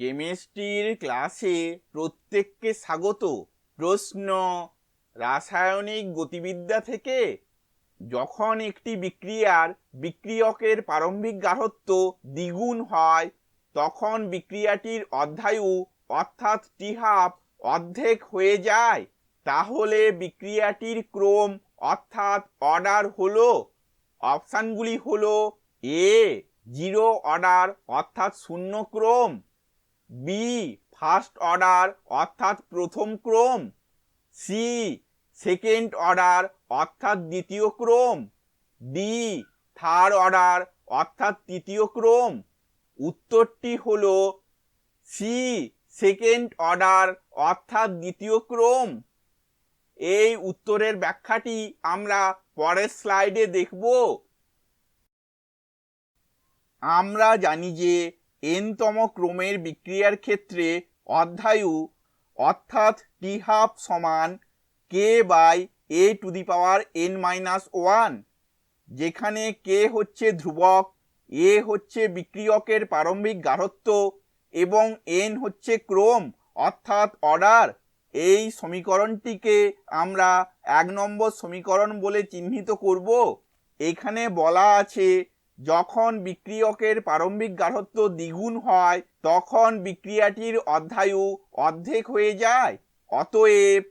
কেমিস্ট্রির ক্লাসে প্রত্যেককে স্বাগত। প্রশ্ন, রাসায়নিক গতিবিদ্যা থেকে যখন একটি বিক্রিয়ার বিক্রিয়কের প্রারম্ভিক গাঢ়ত্ব দ্বিগুণ হয়, তখন বিক্রিয়াটির অধ্যায়ু অর্থাৎ টি হাফ অর্ধেক হয়ে যায়। তাহলে বিক্রিয়াটির ক্রম অর্থাৎ অর্ডার হলো, অপশানগুলি হলো এ, জিরো অর্ডার অর্থাৎ শূন্য ক্রম। বি ফার্স্ট অর্ডার অর্থাৎ প্রথম ক্রম। সি সেকেন্ড অর্ডার অর্থাৎ দ্বিতীয় ক্রম। ডি থার্ড অর্ডার অর্থাৎ তৃতীয় ক্রম। উত্তরটি হলো সি সেকেন্ড অর্ডার অর্থাৎ দ্বিতীয় ক্রম। এই উত্তরের ব্যাখ্যাটি আমরা পরের স্লাইডে দেখব। আমরা জানি যে এনতম ক্রমের বিক্রিয়ার ক্ষেত্রে অধ্যায়ু অর্থাৎ টি হাফ সমান K by A to the power N minus one, যেখানে কে হচ্ছে ধ্রুবক, এ হচ্ছে বিক্রিয়কের প্রারম্ভিক গাঢ়ত্ব এবং এন হচ্ছে ক্রম, অর্থাৎ অর্ডার। এই সমীকরণটিকে আমরা এক নম্বর সমীকরণ বলে চিহ্নিত করব। এখানে বলা আছে যখন বিক্রিয়কের প্রারম্ভিক গাঢ়ত্ব দ্বিগুণ হয়, তখন বিক্রিয়াটির অধ্যায়ু অর্ধেক হয়ে যায়। অতএব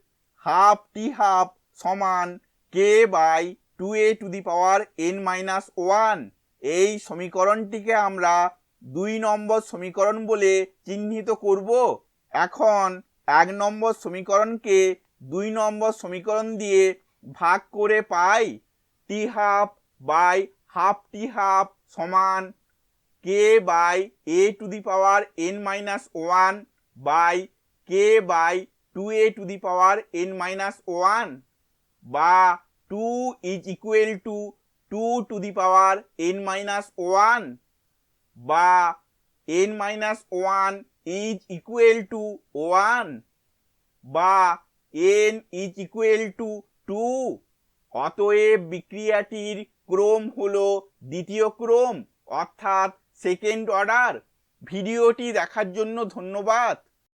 হাফ টি হাফ সমান K by two A to the power N minus one এই সমীকরণটিকে আমরা দুই নম্বর সমীকরণ বলে চিহ্নিত করব। এখন এক নম্বর সমীকরণকে দুই নম্বর সমীকরণ দিয়ে ভাগ করে পাই T half by half T half সমান K by A to the power N minus one by K by two A to the power N minus one বা two is equal to two to the power N minus one বা N minus one is equal to one বা N is equal to two অতএব বিক্রিয়াটির ক্রম হলো দ্বিতীয় ক্রম অর্থাৎ সেকেন্ড অর্ডার ভিডিওটি দেখার জন্য ধন্যবাদ।